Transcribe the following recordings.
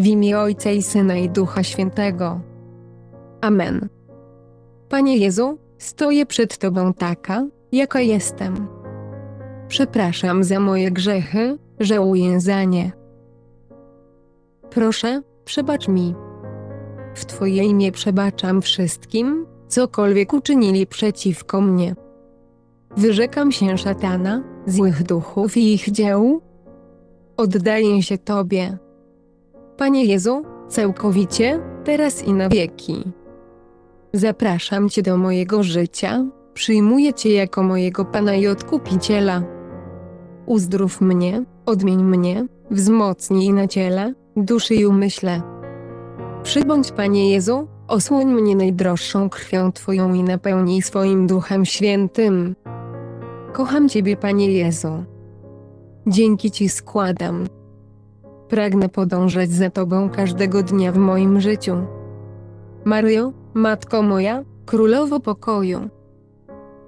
w imię Ojca i Syna i Ducha Świętego. Amen. Panie Jezu, stoję przed Tobą taka, jaka jestem. Przepraszam za moje grzechy, żałuję za nie. Proszę, przebacz mi. W Twoje imię przebaczam wszystkim, cokolwiek uczynili przeciwko mnie. Wyrzekam się szatana, złych duchów i ich dzieł. Oddaję się Tobie. Panie Jezu, całkowicie, teraz i na wieki. Zapraszam Cię do mojego życia, przyjmuję Cię jako mojego Pana i Odkupiciela. Uzdrów mnie, odmień mnie, wzmocnij na ciele, duszy i umyśle. Przybądź Panie Jezu, osłoń mnie najdroższą krwią Twoją i napełnij swoim Duchem Świętym. Kocham Ciebie Panie Jezu. Dzięki Ci składam. Pragnę podążać za Tobą każdego dnia w moim życiu. Mario, Matko moja, Królowo pokoju.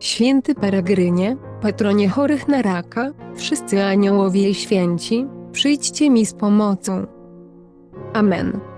Święty Peregrynie, patronie chorych na raka, wszyscy aniołowie i święci, przyjdźcie mi z pomocą. Amen.